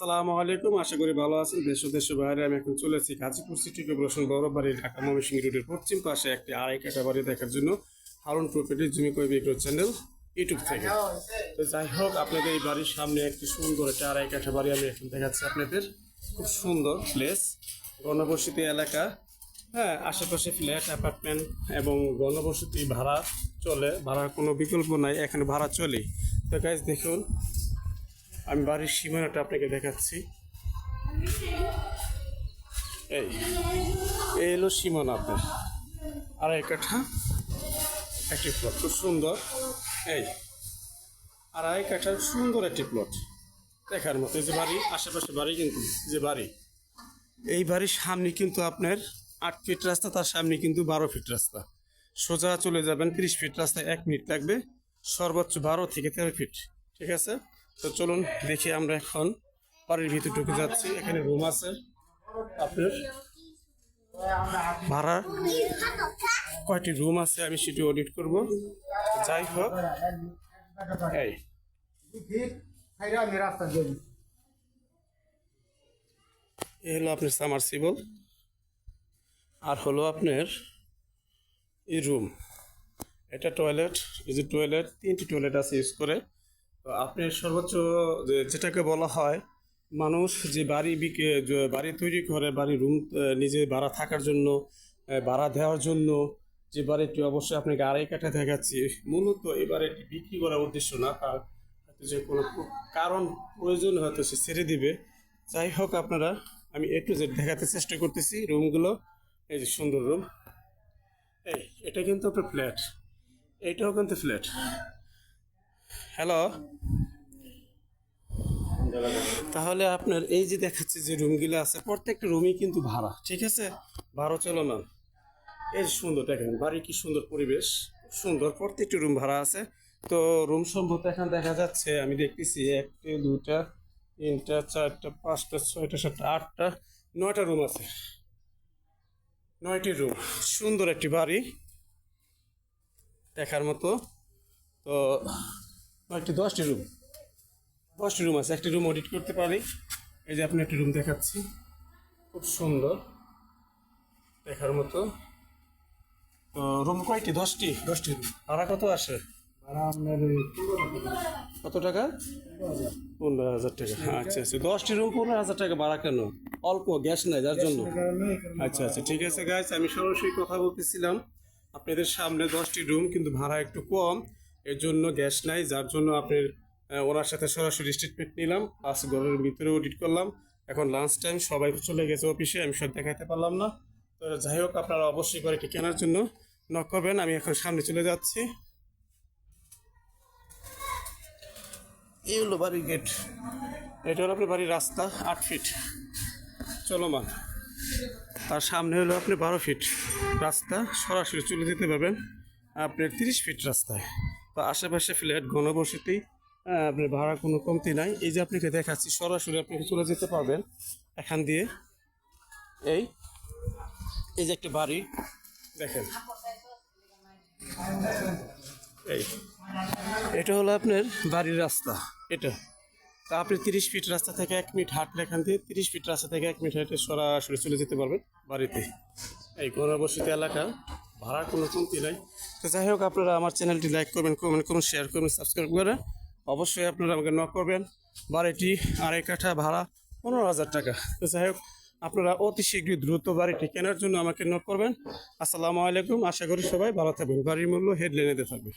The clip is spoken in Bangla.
আসসালামু আলাইকুম, আশা করি ভালো আছেন। দেশ ও দেশের বাইরে আমি এখন চলেছি গাজীপুর সিটি কর্পোরেশন বড় বাড়ি, ঢাকা ময়মনসিংহ রোডের পশ্চিম পাশে একটি আড়াই কাটা বাড়ি দেখার জন্য হারুন প্রপার্টি জমি কয় বিক্রয় চ্যানেল ইউটিউব থেকে। তো যাই হোক, আপনাদের এই বাড়ির সামনে একটি সুন্দর একটা আড়াই কাঠা বাড়ি আমি এখন দেখাচ্ছি আপনাদের। খুব সুন্দর প্লেস গণবসতি এলাকা। হ্যাঁ আশেপাশে ফ্ল্যাট অ্যাপার্টমেন্ট এবং গণবসতি ভাড়া চলে, ভাড়ার কোনো বিকল্প নাই, এখানে ভাড়া চলে তো গাইজ দেখুন আমি বাড়ির সীমানাটা আপনাকে দেখাচ্ছি। এই হলো সীমানা আপনার। আড়াই কাঠা, একটি প্লট খুব সুন্দর। এই, আড়াই কাঠার সুন্দর একটি প্লট দেখার মতো যে বাড়ি, আশেপাশে বাড়ি কিন্তু, যে বাড়ি। এই বাড়ির সামনে কিন্তু আপনার আট ফিট রাস্তা, তার সামনে কিন্তু বারো ফিট রাস্তা। সোজা চলে যাবেন তিরিশ ফিট রাস্তায় এক মিনিট লাগবে। সর্বোচ্চ বারো থেকে তেরো ফিট ঠিক আছে? তো চলুন দেখি আমরা এখন বাড়ির ভিতরে ঢুকে যাচ্ছি। এখানে রুম আছে। আপনার ভাড়া কয়টি রুম আছে আমি সেটি অডিট করব। যাই হোক। এই। এই হলো আপনার সামারসিবল আর হলো আপনার এই রুম এটা টয়লেট এই যে টয়লেট তিনটি টয়লেট আছে ইউজ করে। তো আপনার সর্বোচ্চ যেটাকে বলা হয়, মানুষ যে বাড়ি বাড়ি তৈরি করে, বাড়ি রুম নিজে ভাড়া থাকার জন্য ভাড়া দেওয়ার জন্য, যে বাড়িটি অবশ্যই আপনাকে আড়াই কাঠা দেখাচ্ছি। মূলত এই বাড়িটি বিক্রি করার উদ্দেশ্য না, তার হয়তো যে কোনো কারণ প্রয়োজন হয়তো সে ছেড়ে দিবে। যাই হোক আপনারা, আমি একটু যে দেখাতে চেষ্টা করতেছি রুমগুলো। এই যে সুন্দর রুম। এই, এটা কিন্তু আপনার ফ্ল্যাট। এইটাও কিন্তু ফ্ল্যাট। হ্যালো। তাহলে আপনার এই যে দেখাচ্ছে যে রুমগুলো আছে, প্রত্যেকটা রুমই কিন্তু ভাড়া, ঠিক আছে? ভাড়া চলমান এই সুন্দর, দেখেন বাড়ি কি সুন্দর পরিবেশ সুন্দর, প্রত্যেকটা রুম ভাড়া আছে। তো রুম সম্ভবত এখানে দেখা যাচ্ছে, আমি দেখতেছি একটা দুটা তিনটা, চারটা, পাঁচটা, ছয়টা, সাতটা, আটটা, নয়টা রুম আছে। নয়টি রুম, সুন্দর একটি বাড়ি দেখার মতো। তো নয়টি দশটি রুম। দশটি রুম আছে একটি রুম অডিট করতে পারি। এই যে আপনি একটি রুম দেখাচ্ছি খুব সুন্দর দেখার মতো। তো রুম কয়টি? দশটি? দশটি রুম। ভাড়া কত আসে? ভাড়া আপনার কত টাকা? পনেরো হাজার টাকা। আচ্ছা আচ্ছা। দশটি রুম পনেরো হাজার টাকা ভাড়া কেন? অল্প গ্যাস নাই যার জন্য। আচ্ছা আচ্ছা। ঠিক আছে গাইস আমি সরাসরি কথা বলতেছিলাম। আপনাদের সামনে দশটি রুম কিন্তু ভাড়া একটু কম। এর জন্য গ্যাস নাই, যার জন্য আপনার ওনার সাথে সরাসরি স্টেটমেন্ট নিলাম প্লাস ঘরের ভিতরে অডিট করলাম। এখন লাঞ্চ টাইম সবাই চলে গেছে অফিসে আমি সব দেখাতে পারলাম না। তো যাই হোক, আপনারা অবশ্যই বাড়িটি কেনার জন্য নক করবেন, আমি এখন সামনে চলে যাচ্ছি। এই হলো বাড়ির গেট এটা হলো আপনার বাড়ির রাস্তা, আট ফিট চলমান। তার সামনে হলো আপনি বারো ফিট রাস্তা, সরাসরি চলে যেতে পারবেন, আপনার তিরিশ ফিট রাস্তায়। তো আশেপাশে ফ্ল্যাট, ঘনবসতি আপনার ভাড়া কোনো কমতি নাই। এই যে আপনাকে দেখাচ্ছি, সরাসরি আপনাকে চলে যেতে পারবেন এখান দিয়ে। এই এই যে একটা বাড়ি, দেখেন। এই, এটা হলো আপনার বাড়ির রাস্তা, এটা। তা আপনি তিরিশ ফিট রাস্তা থেকে এক মিনিট হাঁটলে এখান দিয়ে তিরিশ ফিট রাস্তা থেকে এক মিনিট হাঁটে সরাসরি চলে যেতে পারবেন বাড়িতে। এই ঘনবসতি এলাকা। ভাড়ার কোনো কমতি নাই। তো যাই হোক, আপনারা আমার চ্যানেলটি লাইক করবেন, কমেন্ট করুন, শেয়ার করবেন সাবস্ক্রাইব করেন অবশ্যই আপনারা আমাকে নক করবেন। বাড়িটি আড়াই কাঠা ভাড়া পনেরো হাজার টাকা। তো যাই হোক, আপনারা অতি শীঘ্রই দ্রুত বাড়িটি কেনার জন্য আমাকে নক করবেন। আসসালামু আলাইকুম, আশা করি সবাই ভালো থাকবেন। বাড়ির মূল্য হেডলাইনেতে থাকবে।